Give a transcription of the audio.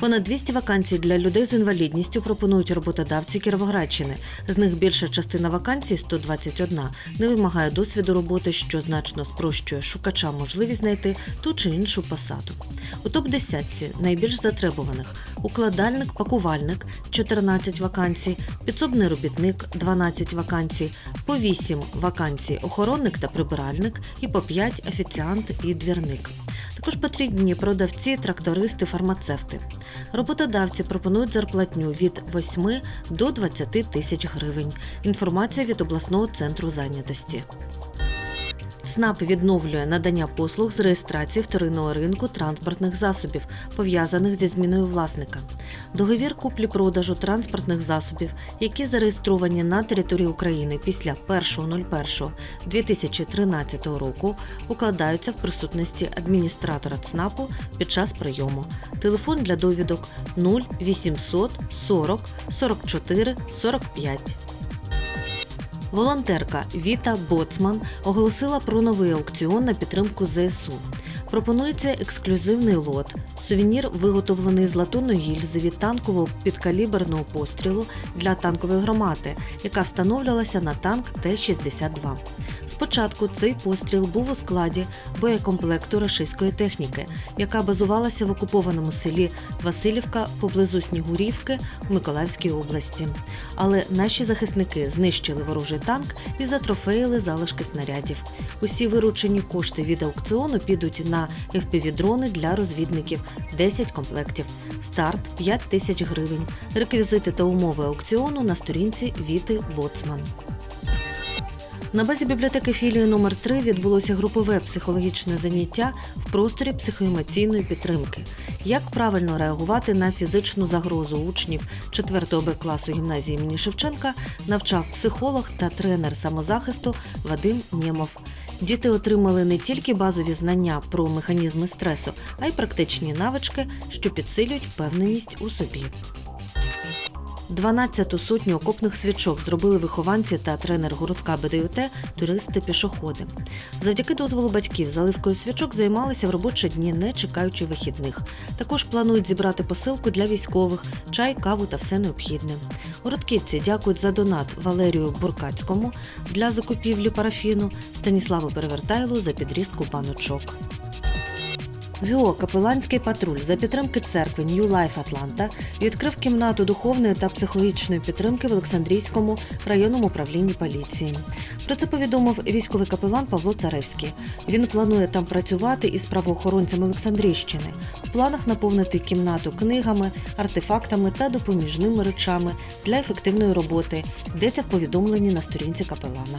Понад 200 вакансій для людей з інвалідністю пропонують роботодавці Кіровоградщини. З них більша частина вакансій 121, не вимагає досвіду роботи, що значно спрощує шукачам можливість знайти ту чи іншу посаду. У топ-10 найбільш затребуваних укладальник, пакувальник 14 вакансій, підсобний робітник 12 вакансій, по 8 вакансій охоронник та прибиральник і по 5 офіціант і двірник. Також потрібні продавці, трактористи, фармацевти. Роботодавці пропонують зарплатню від 8 до 20 тисяч гривень. Інформація від обласного центру зайнятості. СНАП відновлює надання послуг з реєстрації вторинного ринку транспортних засобів, пов'язаних зі зміною власника. Договір куплі-продажу транспортних засобів, які зареєстровані на території України після 1.01.2013 року, укладаються в присутності адміністратора ЦНАПу під час прийому. Телефон для довідок 0800 40 44 45. Волонтерка Віта Боцман оголосила про новий аукціон на підтримку ЗСУ. Пропонується ексклюзивний лот. Сувенір виготовлений з латунної гільзи від танкового підкаліберного пострілу для танкової громади, яка встановлювалася на танк Т-62. Спочатку цей постріл був у складі боєкомплекту рашистської техніки, яка базувалася в окупованому селі Васильівка поблизу Снігурівки в Миколаївській області. Але наші захисники знищили ворожий танк і затрофеїли залишки снарядів. Усі виручені кошти від аукціону підуть на FPV-дрони для розвідників 10 комплектів. Старт 5 тисяч гривень. Реквізити та умови аукціону на сторінці Віти Боцман. На базі бібліотеки філії номер 3 відбулося групове психологічне заняття в просторі психоемоційної підтримки. Як правильно реагувати на фізичну загрозу учнів 4 Б класу гімназії імені Шевченка навчав психолог та тренер самозахисту Вадим Нємов. Діти отримали не тільки базові знання про механізми стресу, а й практичні навички, що підсилюють впевненість у собі. 12-ту сотню окопних свічок зробили вихованці та тренер городка БДЮТ туристи-пішоходи. Завдяки дозволу батьків заливкою свічок займалися в робочі дні, не чекаючи вихідних. Також планують зібрати посилку для військових, чай, каву та все необхідне. Городківці дякують за донат Валерію Буркацькому для закупівлі парафіну, Станіславу Перевертайлу за підрізку баночок. ГО Капеланський патруль за підтримки церкви New Life Атланта відкрив кімнату духовної та психологічної підтримки в Олександрійському районному управлінні поліції. Про це повідомив військовий капелан Павло Царевський. Він планує там працювати із правоохоронцями Олександрійщини. В планах наповнити кімнату книгами, артефактами та допоміжними речами для ефективної роботи. Йдеться в повідомленні на сторінці капелана.